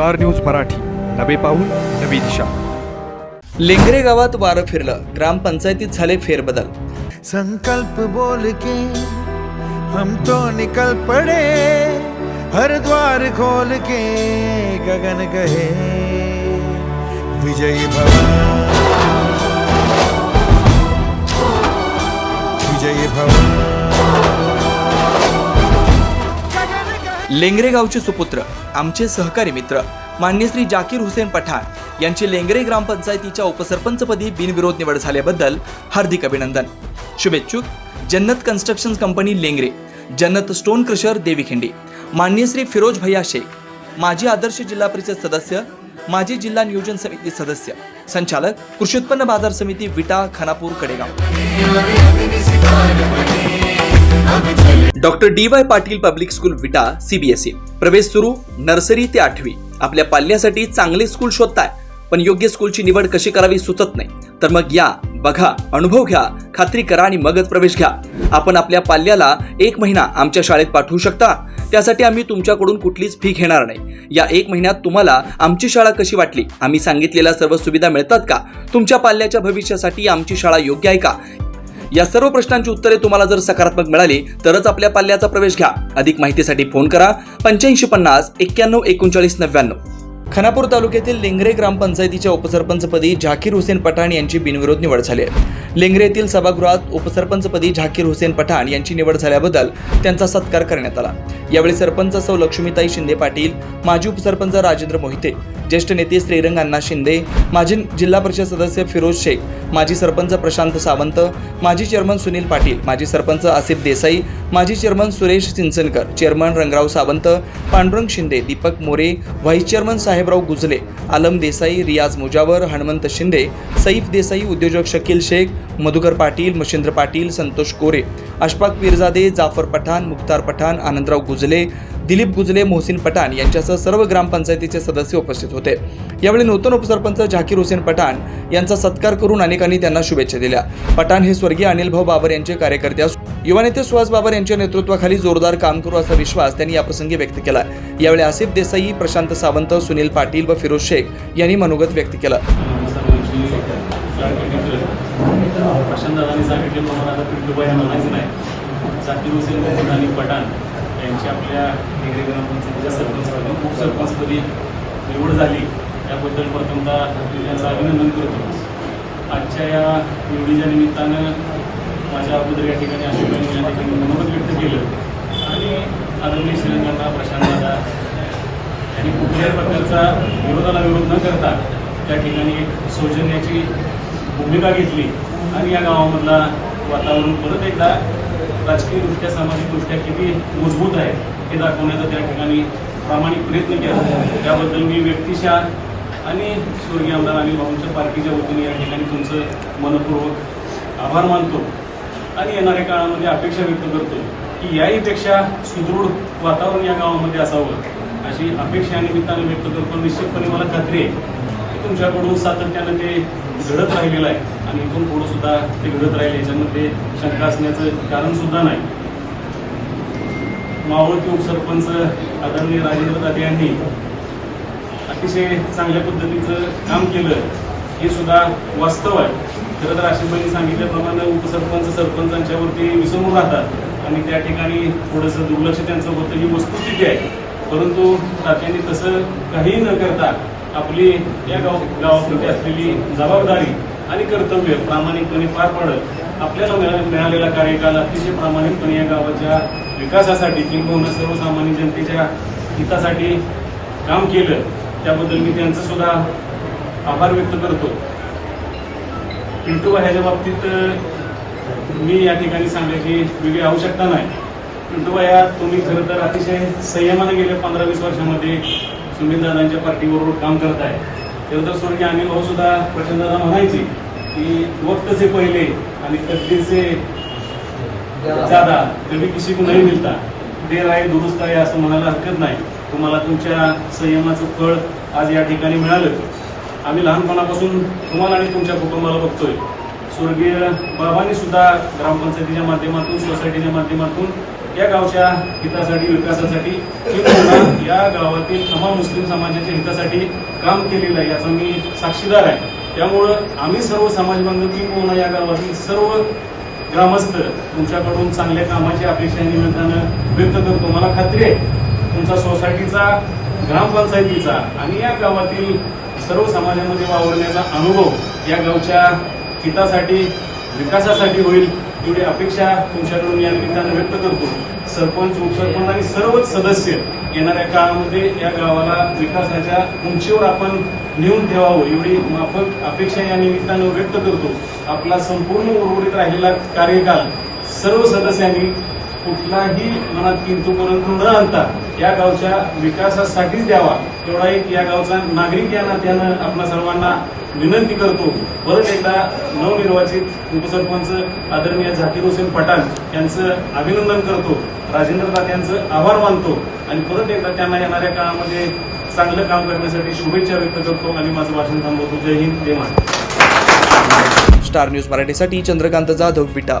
Star news Marathi. नवे पाऊल नवी दिशा. लेंगरे गावात वारं फिरलं. ग्रामपंचायतीत झाले फेरबदल. संकल्प बोल के हम तो निकल पड़े. हर द्वार खोल के गगन कहे. विजयी भव। विजयी भव। लेंगरे गावचे सुपुत्र आमचे सहकारी मित्र मान्य श्री जाकीर हुसेन पठाण यांची लेंगरे ग्रामपंचायतीच्या उपसरपंचपदी बिनविरोध निवड झाल्याबद्दल हार्दिक अभिनंदन. शुभेच्छुक जन्नत कन्स्ट्रक्शन कंपनी लेंगरे जन्नत स्टोन क्रशर देवीखिंडी मान्य श्री फिरोज भैया शेख माजी आदर्श जिल्हा परिषद सदस्य माजी जिल्हा नियोजन समिती सदस्य संचालक कृषी उत्पन्न बाजार समिती Vita Khanapur Kadegaon. Doctor D Y Patil public school Vita CBSE प्रवेश सुरू नर्सरी ते आठवी. आपल्या पाल्यासाठी चांगले स्कूल शोधताय पण योग्य स्कूलची निवड कशी करावी सुचत नाही. तर मग या बघा अनुभव घ्या खात्री करा आणि मगच प्रवेश घ्या. आपण आपल्या पाल्याला एक महिना आमच्या शाळेत पाठवू शकता. त्यासाठी आम्ही तुमच्याकडून कुठलीच फी घेणार नाही. या एक महिन्यात तुम्हाला आमची शाळा कशी वाटली? आम्ही सांगितलेल्या सर्व सुविधा मिळतात का? तुमच्या पाल्याच्या भविष्यासाठी आमची शाळा योग्य आहे का? या सर्व प्रश्नांची उत्तरे तुम्हाला जर सकारात्मक मिळाली तरच आपल्या पाल्याचा प्रवेश घ्या. अधिक माहितीसाठी फोन करा. पंच्याऐंशी पन्नास एक्क्याण्णव एकोणचाळीस नव्याण्णव. खानापूर तालुक्यातील लेंगरे ग्रामपंचायतीच्या उपसरपंचपदी झाकीर हुसेन पठाण यांची बिनविरोध निवड झाली आहे. लेंगरे येथील सभागृहात उपसरपंचपदी झाकीर हुसेन पठाण यांची निवड झाल्याबद्दल त्यांचा सत्कार करण्यात आला. यावेळी सरपंच सौ लक्ष्मीताई शिंदे पाटील माजी उपसरपंच राजेंद्र मोहिते ज्येष्ठ नेते श्रीरंग अण्णा शिंदे माजी जिल्हा परिषद सदस्य फिरोज शेख माजी सरपंच प्रशांत सावंत माजी चेअरमन सुनील पाटील माजी सरपंच आसिफ देसाई माजी chairman Suresh Chinchankar chairman Rangrao Sawant Pandurang Shinde Deepak More vice chairman Sahebrao Gujle Alam Desai Riyaz Mujawar Hanumant Shinde सईफ Desai उद्योजक शकील शेख मधुकर पाटील मशिंद्र पाटील संतोष कोरे अशफाक पिरजादे जाफर पठाण मुख्तार पठाण आनंदराव गुजले दिलीप गुजले मोहसिन पठाण यांच्यासह सर्व ग्रामपंचायतीचे सदस्य उपस्थित होते. यावेळी नूतन उपसरपंच झाकीर हुसेन पठाण यांचा सत्कार करून अनेकांनी त्यांना शुभेच्छा दिल्या. पठाण हे स्वर्गीय अनिलभाऊ बाबर यांचे कार्यकर्ते असून युवा नेते सुहास बाबर यांच्या नेतृत्वाखाली जोरदार काम करू असा विश्वास त्यांनी याप्रसंगी व्यक्त केला. यावेळी आसिफ देसाई प्रशांत सावंत सुनील पाटील व फिरोज शेख यांनी मनोगत व्यक्त केलं. प्रशांत दादांनी मला आता पिंटूबाई म्हणायचं नाही. जाकीर हुसेन आणि पठाण यांची आपल्या डिग्री ग्रामपंचायतीच्या सरपंचपदी उपसरपंचपदी निवड झाली. त्याबद्दल प्रथमतः त्यांचं अभिनंदन करतो. आजच्या या निवडीच्या निमित्तानं माझ्या अगोदर या ठिकाणी अशोकांनी या ठिकाणी मनोगत व्यक्त केलं. आणि आदरणीय श्रीरंगांना प्रशांत दादा यांनी कुठल्याही प्रकारचा विरोधाला विरोध न करता त्या ठिकाणी एक सौजन्याची भूमिका घेतली. आणि या गावामधला वातावरण परत एकदा राजकीयदृष्ट्या सामाजिकदृष्ट्या किती मजबूत आहे हे दाखवण्याचा त्या ठिकाणी प्रामाणिक प्रयत्न केला. त्याबद्दल मी व्यक्तिशा आणि स्वर्गीय आमदार अनिल भाऊंच्या पार्टीच्या वतीने या ठिकाणी तुमचं मनपूर्वक आभार मानतो आणि येणाऱ्या काळामध्ये अपेक्षा व्यक्त करतो की याहीपेक्षा सुदृढ वातावरण या गावामध्ये असावं अशी अपेक्षा या निमित्तानं व्यक्त करतो. निश्चितपणे मला खात्री आहे तुमच्याकडून सातत्यानं ते घडत राहिलेलं आहे. आणि इथून पुढं सुद्धा ते घडत राहिले याच्यामध्ये शंका असण्याचं कारण सुद्धा नाही. मावळती उपसरपंच आदरणीय राजेंद्र दादे यांनी अतिशय चांगल्या पद्धतीचं काम केलं. हे सुद्धा वास्तव आहे. खरं तर आशिषबाईंनी सांगितल्याप्रमाणे उपसरपंच सरपंचांच्यावरती विसरून राहतात. आणि त्या ठिकाणी थोडंसं दुर्लक्ष त्यांचं होतं ही वस्तुस्थिती आहे. परंतु तात्यांनी तसं काहीही न करता आपली या गाव गावाप्रती असलेली जबाबदारी आणि कर्तव्य प्रामाणिकपणे पार पाडत आपल्याला मिळालेला कार्यकाल अतिशय प्रामाणिकपणे या गावाच्या विकासासाठी किंबहुना सर्वसामान्य जनतेच्या हितासाठी काम केलं त्याबद्दल मी त्यांचं सुद्धा आभार व्यक्त करतो. पिंटू ह्याच्या बाबतीत मी या ठिकाणी सांगायची वेगळी आवश्यकता नाही. पिंटू तुम्ही खरं तर अतिशय संयमाने गेल्या पंधरा वीस वर्षामध्ये सुनील दादांच्या पार्टीबरोबर काम करताय. तेव्हा स्वर्गीय अनिल भाऊ सुद्धा प्रचंड दादा म्हणायचे की वक्त से पहिले आणि तकदीर से ज्यादा कधी किसी को नहीं मिलता देर आहे दुरुस्त आहे असं म्हणायला हरकत नाही. तुम्हाला तुमच्या संयमाचं फळ आज या ठिकाणी मिळालं. आम्ही लहानपणापासून तुम्हाला आणि तुमच्या कुटुंबाला बघतोय. स्वर्गीय बाबांनी सुद्धा ग्रामपंचायतीच्या माध्यमातून सोसायटीच्या माध्यमातून या गावच्या हितासाठी विकासासाठी किंवा या गावातील तमाम मुस्लिम समाजाच्या हितासाठी काम केलेलं आहे याचा मी साक्षीदार आहे. त्यामुळं आम्ही सर्व समाज बांधव किंवा या गावातील सर्व ग्रामस्थ तुमच्याकडून चांगल्या कामाची अपेक्षा निमित्तानं व्यक्त करतो. मला खात्री आहे तुमचा सोसायटीचा ग्रामपंचायतीचा आणि या गावातील सर्व समाजामध्ये वावरण्याचा अनुभव या गावच्या हितासाठी विकासासाठी होईल एवढी अपेक्षा तुमच्याकडून या निमित्तानं व्यक्त करतो. सरपंच उपसरपंच आणि सर्वच सदस्य येणाऱ्या काळामध्ये या गावाला विकासाच्या उंचीवर आपण नेऊन ठेवावं एवढी माफक अपेक्षा या निमित्तानं व्यक्त करतो. आपला संपूर्ण उर्वरित राहिलेला कार्यकाल सर्व सदस्यांनी कुठलाही मनात किंतू परंतु न आणता या गावच्या विकासासाठीच द्यावा. एवढा एक या गावचा नागरिक या नात्यानं आपल्या सर्वांना विनंती करतो. परत एकदा नवनिर्वाचित उपसरपंच आदरणीय झाकीर हुसेन पठाण यांचं अभिनंदन करतो. राजेंद्र तात्यांचं आभार मानतो. आणि परत एकदा त्यांना येणाऱ्या काळामध्ये चांगलं काम करण्यासाठी शुभेच्छा व्यक्त करतो. आणि माझं भाषण थांबवतो. जय हिंद. जय महाराष्ट्र. स्टार न्यूज मराठीसाठी चंद्रकांत जाधव विटा.